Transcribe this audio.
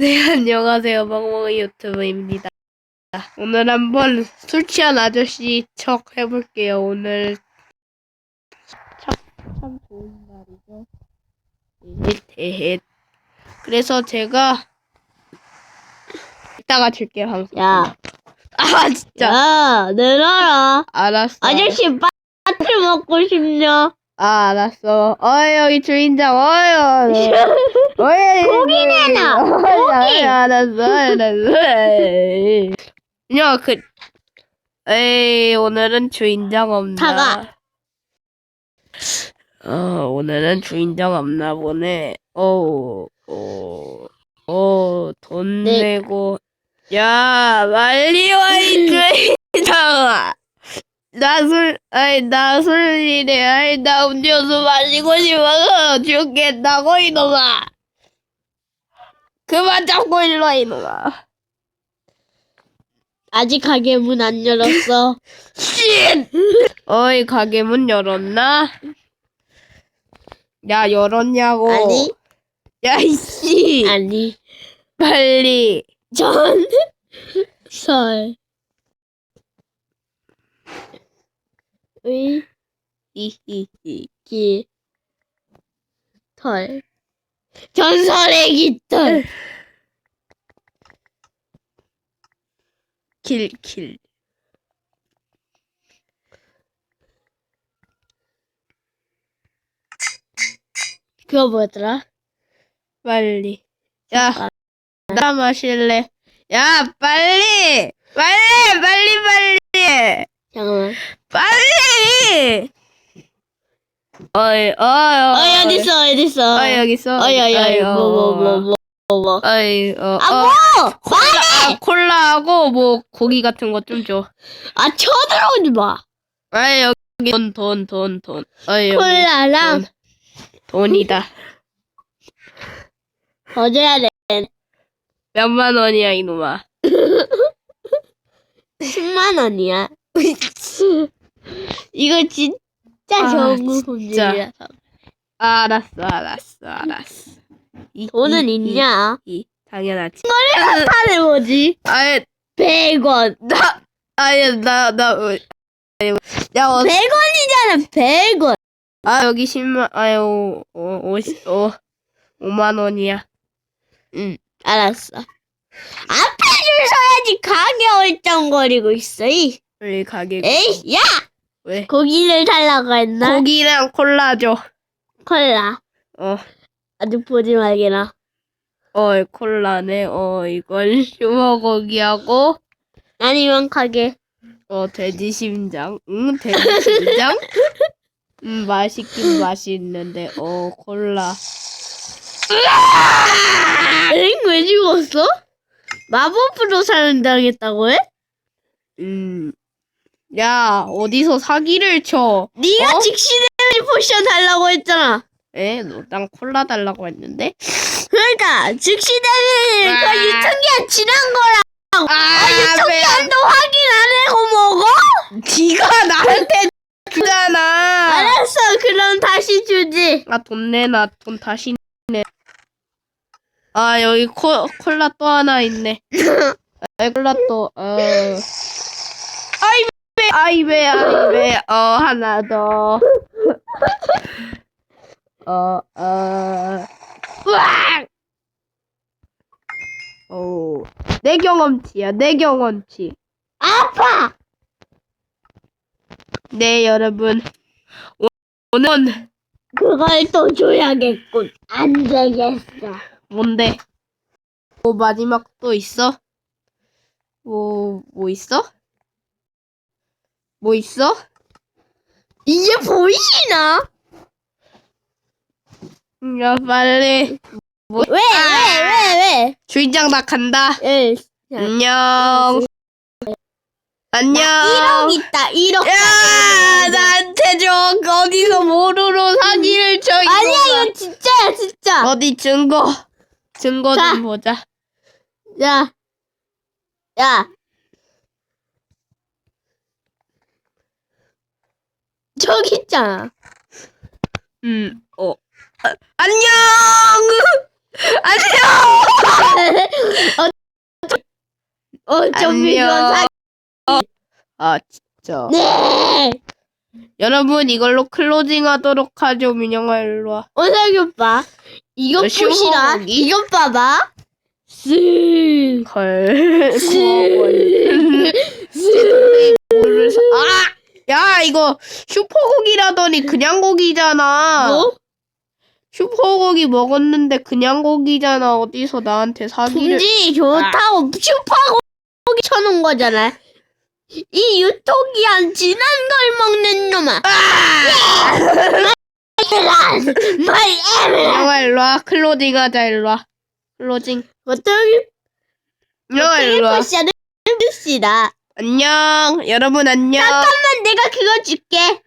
네, 안녕하세요. 멍멍이 유튜브입니다. 오늘 한번 술 취한 아저씨 척 해볼게요. 오늘 참, 참 좋은 날이죠. 대헷. 그래서 제가 이따가 줄게요, 방송. 야, 아, 진짜. 야, 내놔라. 알았어. 아저씨, 빠트 먹고 싶냐? 아, 알았어. 어이, 여기 주인장, 어이, 어이. 어이, 고기 내놔, 어이, 알았어, 알았어. 야, 그, 에이, 오늘은 주인장 없나? 사과. 어, 오늘은 주인장 없나 보네. 어, 어, 어, 돈 네. 내고. 야, 빨리 와, 이 주인장아. 나 술, 아이, 나 술이래. 아이, 나 음료수 마시고 싶어서 죽겠다고, 이놈아. 그만 잡고 일로 와, 이놈아. 아직 가게 문 안 열었어. 쉿! 어이, 가게 문 열었나? 야, 열었냐고. 아니, 야, 이씨. 아니. 빨리. 전, 설. 의, 히히히. 기, 털. 전설의 깃털. 킬, 킬. 그거 뭐더라? 빨리. 야, 나 마실래. 야! 빨리! 빨리, 빨리! 잠깐만. 빨리! 어이, 어이, 어이, 어이. 어딨어, 어딨어. 어이, 여기 있어. 어이, 어이, 어이, 뭐, 뭐, 뭐, 뭐, 뭐, 뭐. 어이, 어, 아, 어. 뭐! 콜라, 콜라하고 뭐 고기 같은 거 좀 줘. 아, 쳐들어오지 마. 아이 여기 돈, 돈, 돈, 돈. 어이 여기 콜라랑 돈. 돈이다. 더 줘야 돼. 몇만 원이야 이놈아. 10만 원이야. 이거 진 짜 아, 좋은 진짜. 알았어, 알았어, 알았어. 이, 돈은 이, 있냐? 이, 이, 당연하지. 판에 뭐지? 아예 100원. 나 아예 나나 어, 야 어, 100원이잖아, 100원. 아 여기 10만 아유 어, 오십 어 5만 원이야. 응, 알았어. 앞에 줄 서야지 가게 얼쩡거리고 있어, 이. 우리 가게. 에이, 야! 왜? 고기를 달라고 했나? 고기랑 콜라 줘. 콜라. 어. 아직 보지 말게나. 어, 콜라네. 어, 이건 슈머고기하고, 아니면 가게. 어, 돼지 심장. 응, 돼지 심장? 음, 맛있긴 맛있는데, 어, 콜라. 엥? 왜 죽었어? 마법으로 사는당했다고 해? 음, 야, 어디서 사기를 쳐? 네가 어? 직시 데미지 포션 달라고 했잖아. 에? 너, 난 콜라 달라고 했는데? 그러니까 즉시 데미지 아. 그 유통기한 지난 거라. 아, 아, 유통기한도 확인 안 하고 먹어? 네가 나한테 주잖아. 알았어. 그럼 다시 주지. 아, 돈 내놔. 돈 다시 내. 아, 여기 코, 콜라 또 하나 있네. 아, 콜라 또, 어. 아이베, 아이베, 아이베, 어, 하나 더. 어, 어. 으악! 오. 내 경험치야, 내 경험치. 아파. 네, 여러분. 오- 오늘은 그걸 또 줘야겠군. 안 되겠어. 뭔데? 뭐 마지막 또 있어? 뭐, 뭐 있어? 뭐 있어? 이게 보이시나? 야, 빨리. 뭐, 왜? 왜? 왜? 주인장 나 간다. 왜? 에. 안녕. 안녕. 1억 있다. 1억. 야, 나한테 줘. 어디서 모르로 사기를 쳐. 아니야, 이거 진짜야, 진짜. 어디 증거. 증거 자. 좀 보자. 야. 야. 저기 있잖아. 음, 어. 아, 안녕! 안녕! 어, 저기 이건 사. 아, 진짜. 네. 여러분, 이걸로 클로징 하도록 하죠. 민영아, 일로 와. 원상이 오빠. 이것 네, 푸시라. 이것 봐봐. 쓱. 헐. 고마워. 쓱. 이거 슈퍼고기라더니 그냥 고기잖아. 뭐? 슈퍼고기 먹었는데 그냥 고기잖아. 어디서 나한테 사기를? 분지 좋다고 슈퍼고기 쳐놓은 거잖아. 이 유통기한 지난 걸 먹는 놈아. 에란! 마이 에란! 민영아 일로 와. 클로징 하자 일로 와. 클로징. 어떻게 민영아 일로 와. 포션을 씁시다. 안녕. 여러분 안녕. 잠깐만 내가 그거 줄게.